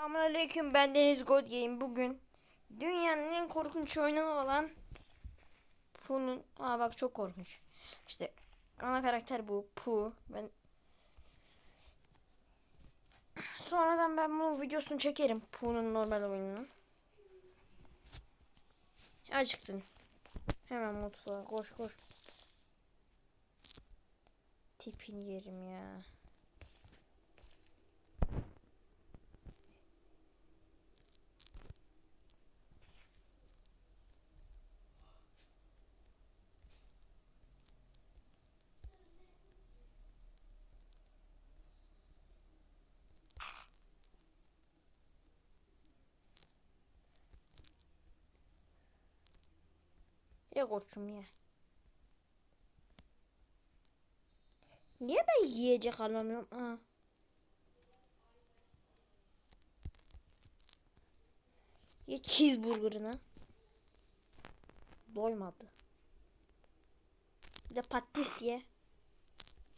Selamünaleyküm ben Deniz God Game. Bugün dünyanın en korkunç oyunu olan Pu'nun Aa bak çok korkunç. İşte ana karakter bu Pu. Ben Sonradan ben bunun videosunu çekerim Pu'nun normal oyununu. Acıktın. Hemen mutfağa koş koş. Tipin yerim ya. Ye koçum ye. Niye ben yiyecek alamıyorum? Ha. Ye cheeseburgerını. Doymadı. Bir de patates ye.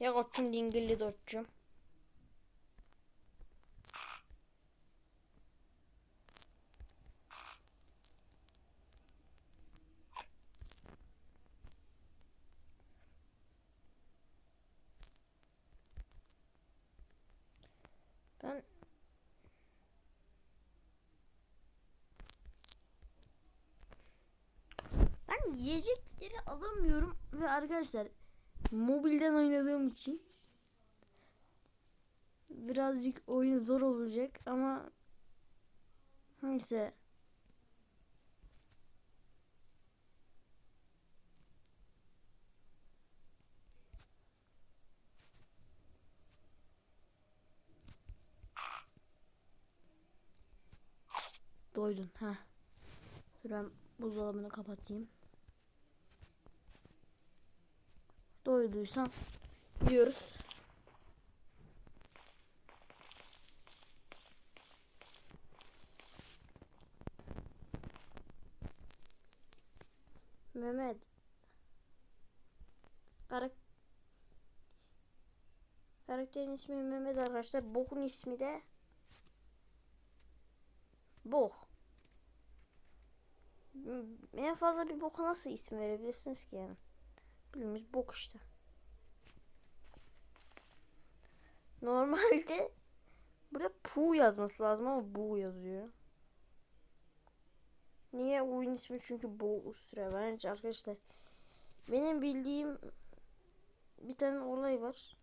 Ye koçum dingilli dörtçüm. Ben Ben yiyecekleri alamıyorum ve arkadaşlar mobilden oynadığım için birazcık oyun zor olacak ama neyse doydun ha. Ben buzdolabını kapatayım. Doyduysan yiyoruz. Mehmet. Karak Karakterin ismi Mehmet arkadaşlar. Bok'un ismi de Bok. M- En fazla bir boka nasıl isim verebilirsiniz ki yani? Bildiğimiz bok işte. Normalde burada pu yazması lazım ama bu yazıyor. Niye oyun ismi çünkü bu süre bence arkadaşlar. Benim bildiğim bir tane olay var.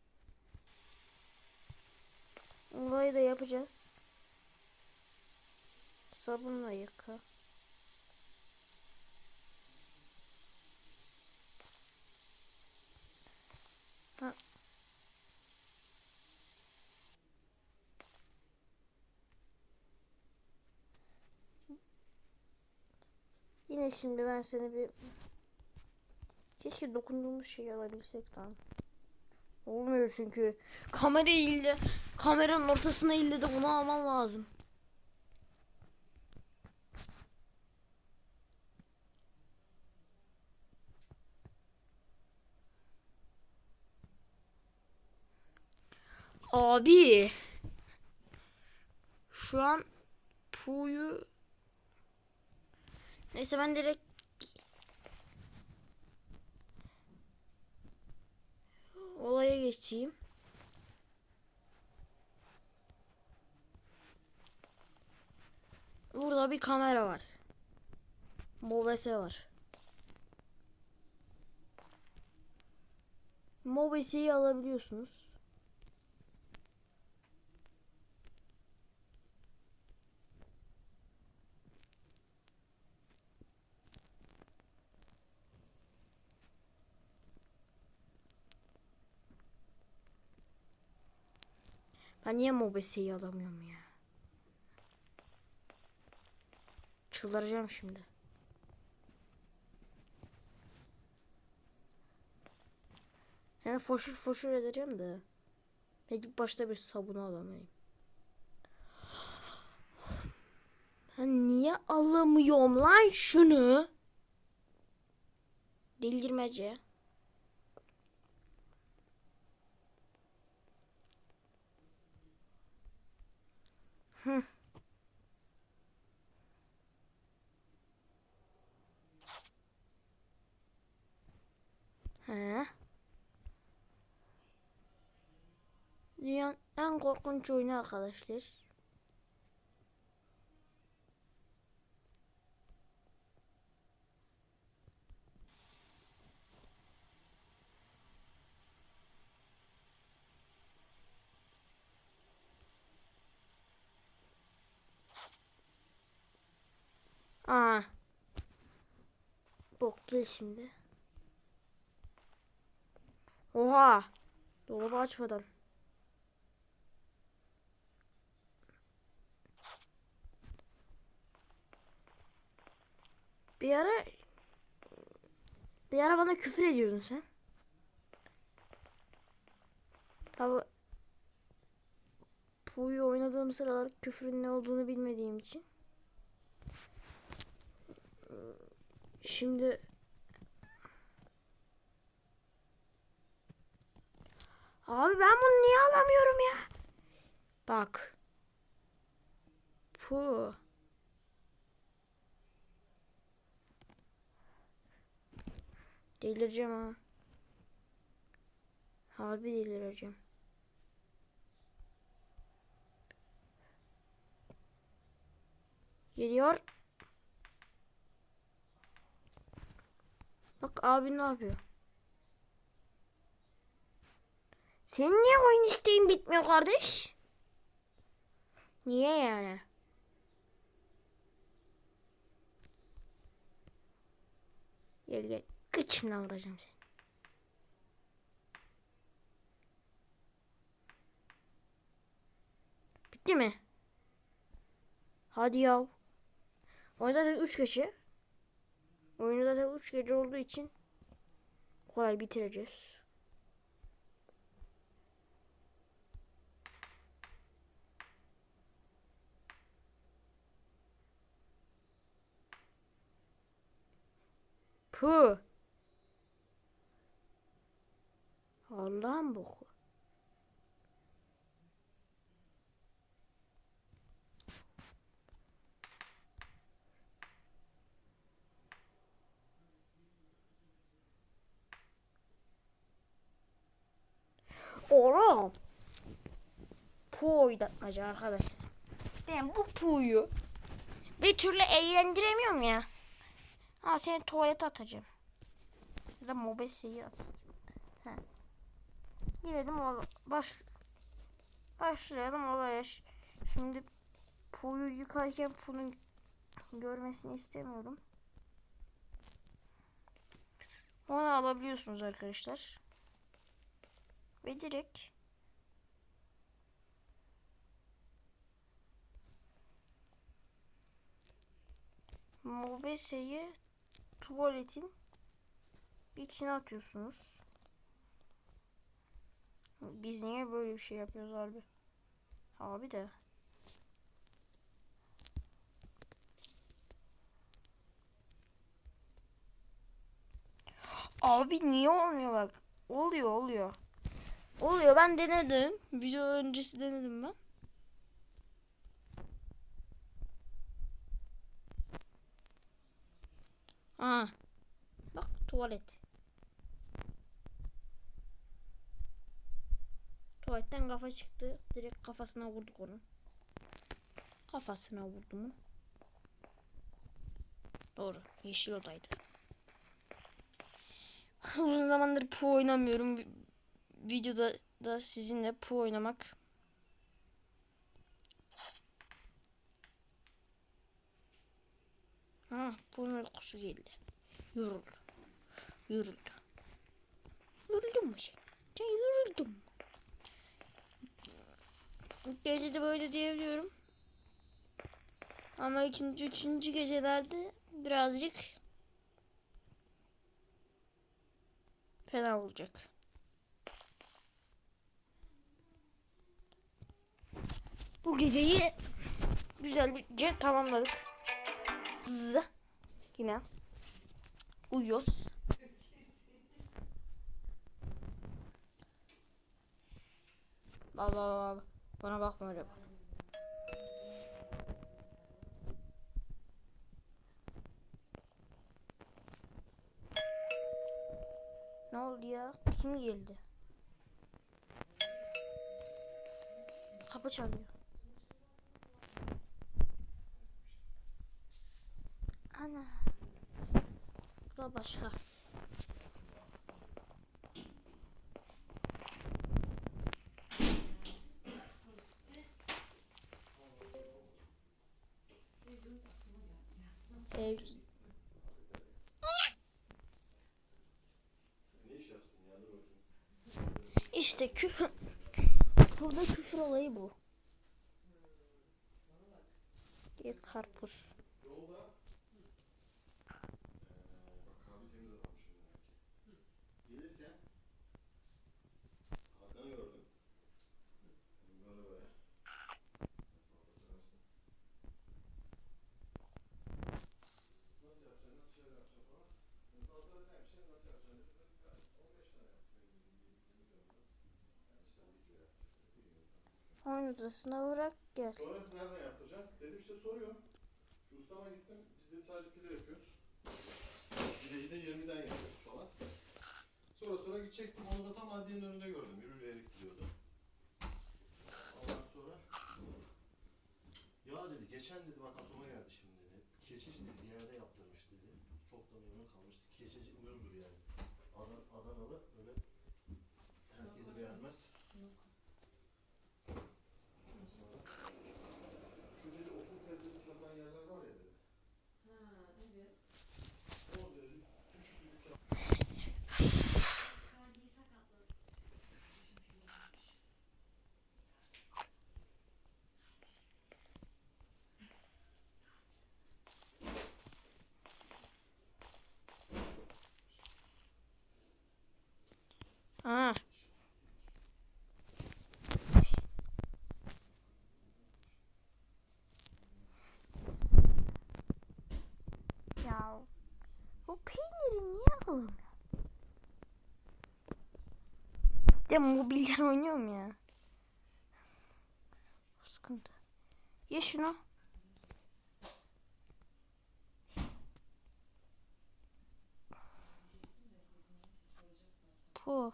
Olayı da yapacağız. Sabunla yıka. Ha. Yine şimdi ben seni bir keşke dokunduğumuz şeyi alabilsek tamam. Olmuyor çünkü kamera ille kameranın ortasına ille de bunu alman lazım. Abi. Şu an Pu'yu Neyse ben direkt olaya geçeyim. Burada bir kamera var. Mobese var. Mobese'yi alabiliyorsunuz. Ben niye Mobese'yi alamıyorum ya? Çıldıracağım şimdi. Seni foşur foşur edeceğim de. Peki başta bir sabunu alamayayım. Ben niye alamıyorum lan şunu? Delirmece. Heh. He. Dünyanın en korkunç oyunu arkadaşlar. Aa. Bok gel şimdi. Oha. Dolabı açmadan. Bir ara bir ara bana küfür ediyordun sen. Tabi Pu'yu oynadığım sıralar küfrün ne olduğunu bilmediğim için. Şimdi Abi ben bunu niye alamıyorum ya? Bak. Pu. Delireceğim ha. Harbi delireceğim. Geliyor. Bak abi ne yapıyor? Senin niye oyun isteğin bitmiyor kardeş? Niye yani? Gel gel. Kıçına vuracağım seni. Bitti mi? Hadi yav. Oyun zaten 3 gece. Oyunu zaten 3 gece olduğu için kolay bitireceğiz. Puh. Allah'ım boku. Oğlum. Pu oynatmacı arkadaşlar. Ben bu Pu'yu bir türlü eğlendiremiyorum ya. Ha seni tuvalete atacağım. Ya da mobeseyi atacağım. Ha. Gidelim oğlum. Baş... Başlayalım olaya. Şimdi Pu'yu yıkarken Pu'nun görmesini istemiyorum. Onu alabiliyorsunuz arkadaşlar. Ve direkt mobeseyi tuvaletin içine atıyorsunuz. Biz niye böyle bir şey yapıyoruz abi? Abi de. Abi niye olmuyor bak? Oluyor oluyor. Oluyor ben denedim. Video öncesi denedim ben. Aa. Bak tuvalet. Tuvaletten kafa çıktı. Direkt kafasına vurduk onu. Kafasına vurdum onu. Doğru. Yeşil odaydı. Uzun zamandır Pu oynamıyorum. Vi- Videoda da sizinle Pu oynamak. Ha, bunun uykusu geldi. Yoruldu. Yoruldu. Yoruldun mu sen? Sen yoruldun gece de böyle diyebiliyorum. Ama ikinci, üçüncü gecelerde birazcık fena olacak. Bu geceyi güzelce tamamladık. Zzz. Yine uyuyoruz. Baba baba bana bakma öyle. Ne oldu Kim geldi? Kapı çalıyor. Ana. Bu başka. Ev. İşte küfür. Burada küfür olayı bu. Git karpuz. Yolda eee, bak kahve temiz adam şimdi belki. Gelirken Hakan'ı gördüm. Böyle böyle. Salata seversin. Nasıl yapacaksın? Nasıl şey yapacaksın falan. Ben salata sevmişim. Nasıl yapacaksın dedim. Ben 15 tane yaptım. Benim bildiğim 20 kilo biraz. Yani sen bir kilo yapacaksın. Bir kilo. Oyun odasına bırak gel. Sonra nereden yaptıracaksın? Dedim işte soruyorum. Şu ustama gittim. Biz dedi sadece pide yapıyoruz. Pideyi de 20'den yapıyoruz falan. Sonra sonra gidecektim. Onu da tam adliyenin önünde gördüm. Yürüyerek gidiyordu. Ondan sonra ya dedi geçen dedi bak aklıma geldi şimdi dedi. Keçeci dedi bir yerde yaptırmış dedi. Çok da memnun kalmıştı. Keçeci uyuzdur yani. Adan, Adanalı öyle herkesi beğenmez. Sonra şu dedi ofun tezgahı satan yerler var ya dedi. Ha evet. O dedi küçük bir dükkan. Kardiyi sakatladı. Kardeşim kilo almış. Ha. Ya bu peyniri niye alamıyor? De mobilden oynuyorum ya. Sıkıntı. Ye şunu. Bu.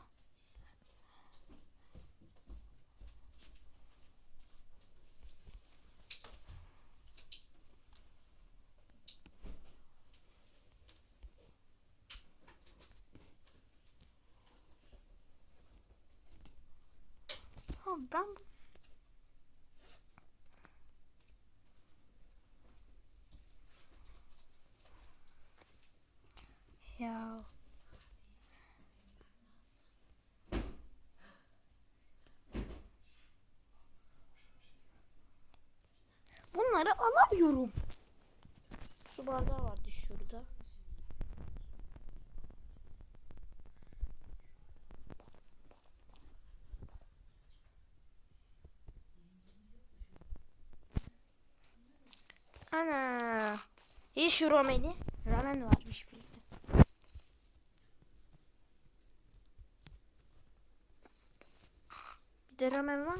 Ha, ben ya bunları alamıyorum. Su bardağı vardı şurada. Ana. İyi şu rameni. Ramen varmış bir de. Bir de ramen var?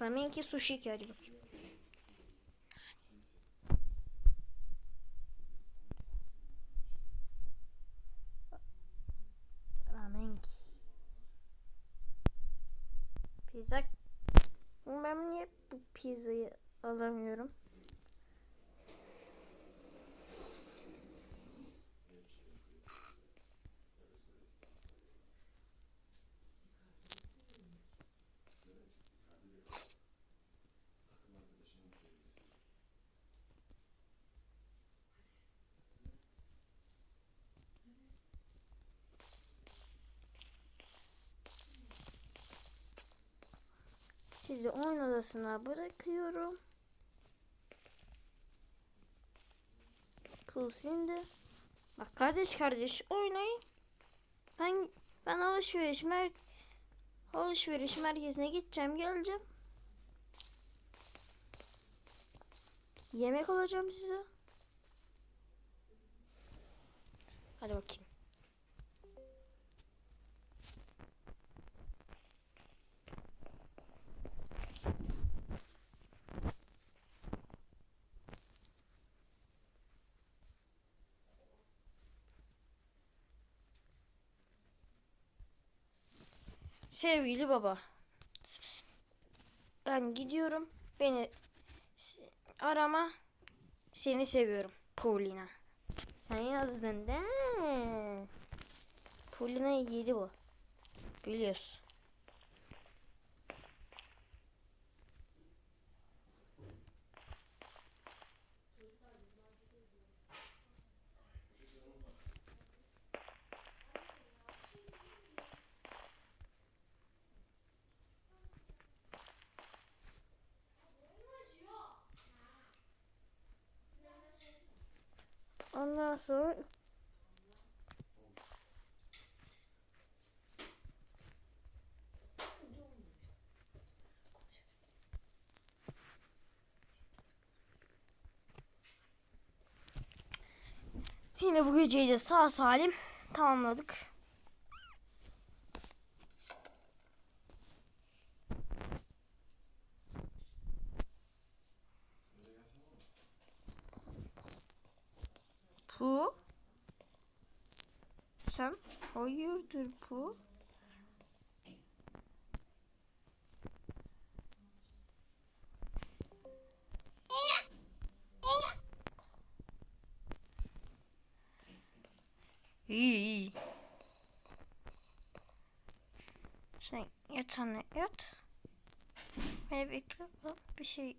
Ramen ki sushi ki hadi bakayım. Ramen ki. Pizza. Ben niye bu pizzayı alamıyorum? Sizi oyun odasına bırakıyorum. Tulsinde. Bak kardeş kardeş oynayın. Ben ben alışveriş mer alışveriş merkezine gideceğim geleceğim. Yemek alacağım size. Hadi bakayım. Sevgili baba. Ben gidiyorum. Beni arama. Seni seviyorum. Paulina. Sen yazdın de. Paulina yedi bu. Biliyorsun. Ondan sonra Yine bu geceyi de sağ salim tamamladık. Pu? Sen hayırdır Pu? İyi iyi. Sen yatağına yat. Beni bekle. Bir şey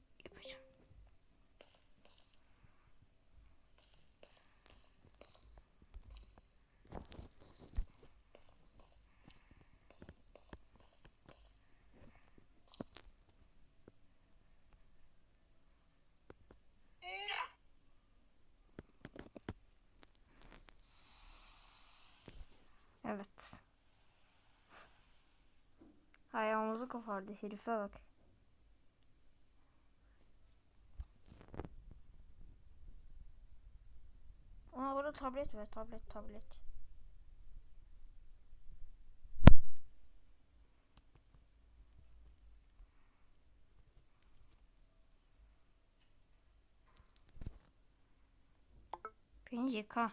Ayağımızı kopardı herife bak. Aa burada tablet var tablet tablet. Beni yıka.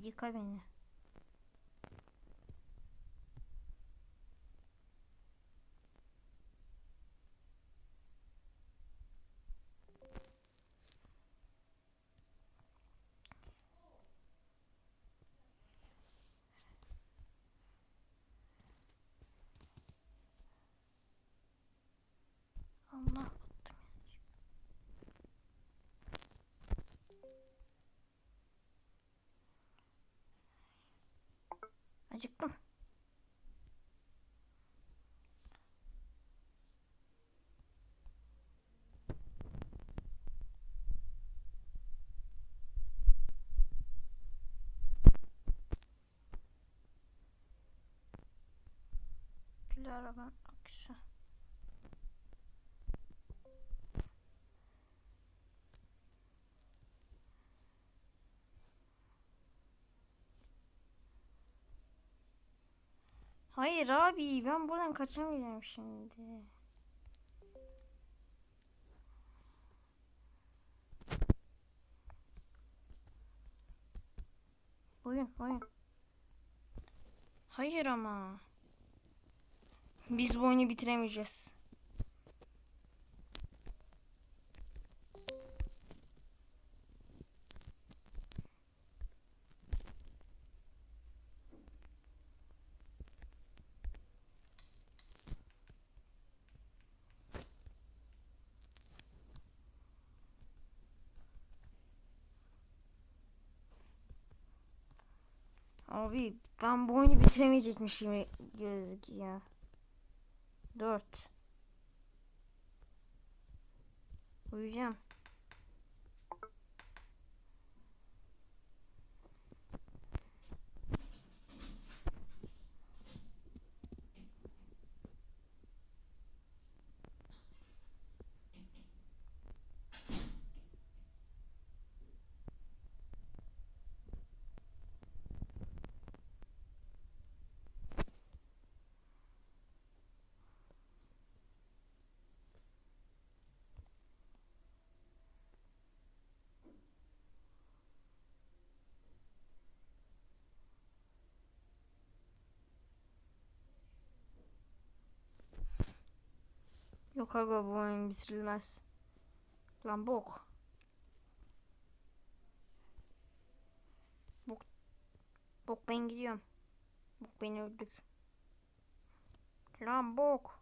gikobenya Acıktım. Dilara ben Hayır abi ben buradan kaçamayacağım şimdi. Oyun oyun. Hayır ama. Biz bu oyunu bitiremeyeceğiz. Abi ben bu oyunu bitiremeyecekmişim gözüküyor. Dört. Uyuyacağım. Yok bu oyun bitirilmez. Lan bok. Bok. Bok ben gidiyorum. Bok beni öldür. Lan bok.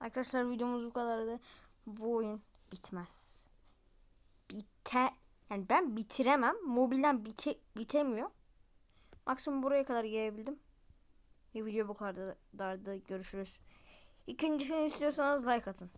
Arkadaşlar videomuz bu kadardı. Bu oyun bitmez. Bite yani ben bitiremem. Mobilden bite bitemiyor. Maksimum buraya kadar gelebildim. Bir video bu kadar da görüşürüz. İkincisini istiyorsanız like atın.